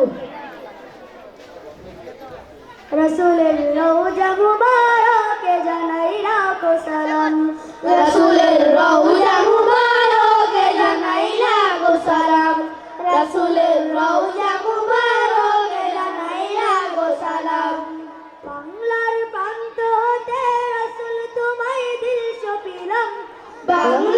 খুব রসুলের রৌজা মুবারকে জানাই রাখো সালাম। রসুলের রৌজা মুবারকে জানাই রাখো সালাম। রসুলের রৌজা মুবারকে জানাই রাখো সালাম। বাংলার প্রান্ত হতে রসুল তোমায় দিল সপিলাম। বাংলা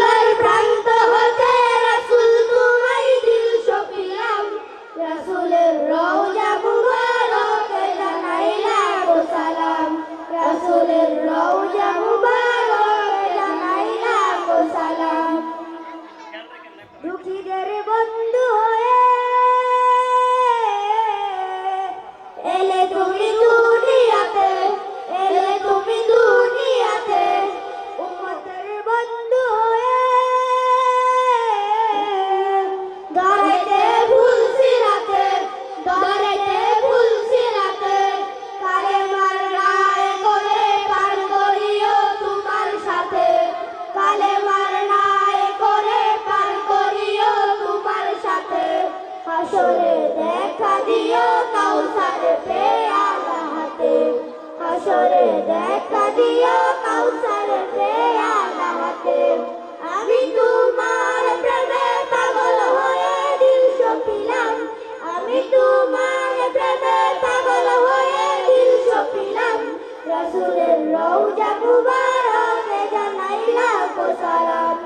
রাসুলের রৌজা মুবারকে জানাইলাম সালাম।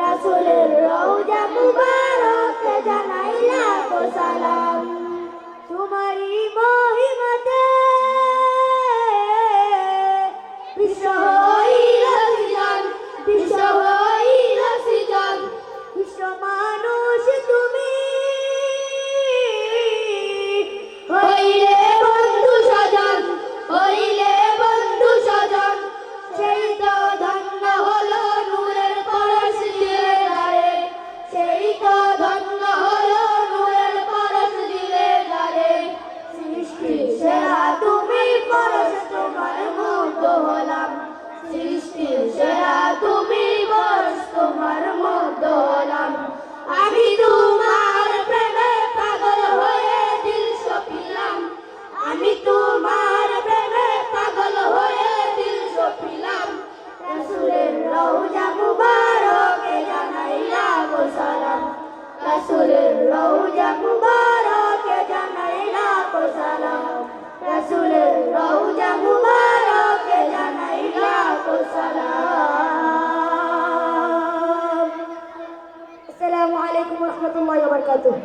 রাসুলের রৌজা মুবারকে জানাইলাম সালাম। তোমারই মহিমা রসুলের রৌজা মুবারকে জানাই লাখো সালাম। রসুলের রৌজা মুবারকে জানাই লাখো সালাম। আসসালামু আলাইকুম রহমতুল্লাহ বারকাতুহ।